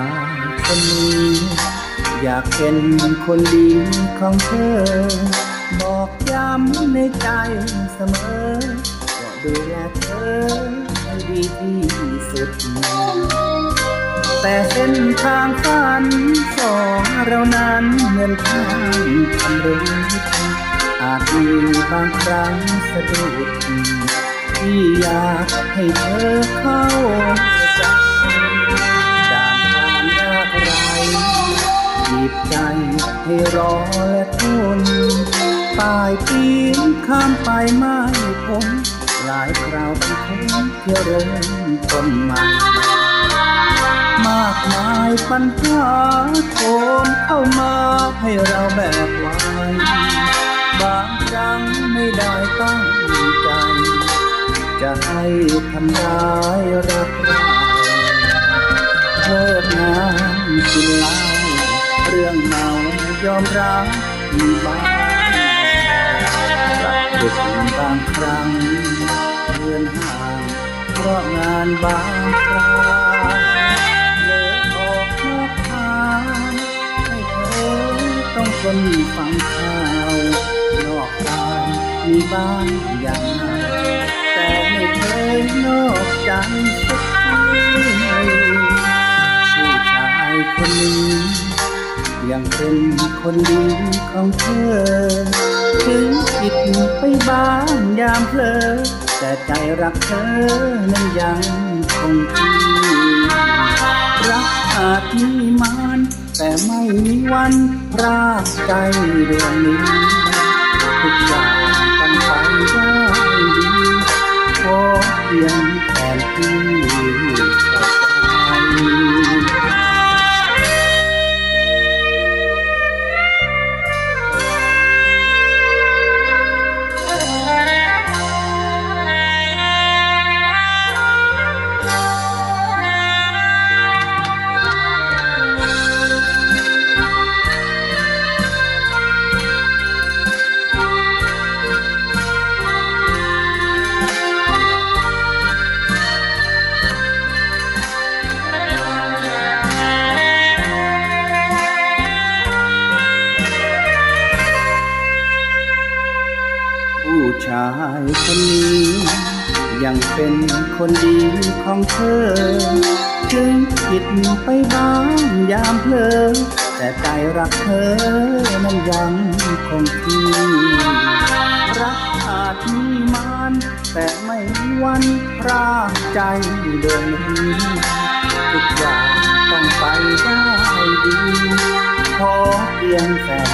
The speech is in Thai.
าคนนี้ อยากเป็นคนดีของเธอ บอกย้ำในใจเสมอว่าดูแลเธอให้ดีที่สุด แต่เส้นทางฝันสองเรานั้นเหมือนทางทำรุนอาจมีบางครั้งสะดุดที่อยากให้เธอเข้าใจ บีบใจให้รอและทนป้ายปีนข้ามไปไม่พ้นหลายคราวที่ทนเที่ยวเริ่มต้นใหม่มากมายปัญหาโถมเข้ามาให้เราแบกไว้บางครั้งไม่ได้ตั้งใจ จะให้ทำร้ายรักเราเลิกงานกินเหล้า รื่องเมายอมรับมีบ้างรักเด็กบางครั้งเลื่อนห่างเพราะงานบางคราวเลยออกนอกทางให้เธอต้องทนฟังข่าวนอกกายมีบ้างอย่างนั้นแต่ ยังเป็นคนดีของเธอ ถึงผิดไปบ้างยามเพลอ แต่ใจรักเธอนั้นยังคงที่รักอาจมีมานแต่ไม่มีวันพรากใจดวงนี้ทุกอย่างตั้งไปได้ดีขอเพียงแค่ที่เข้าใจายคนนี้ ยังเป็นคนดีของเธอถึงผิดไปบ้างยามเพลอแต่ใจรักเธอนั้นยังคงที่รักอาจมีมานแต่ไม่วันพรากใจเดวงนี้ทุกอย่างต้องไปได้ดีขอเพียงแฟนที่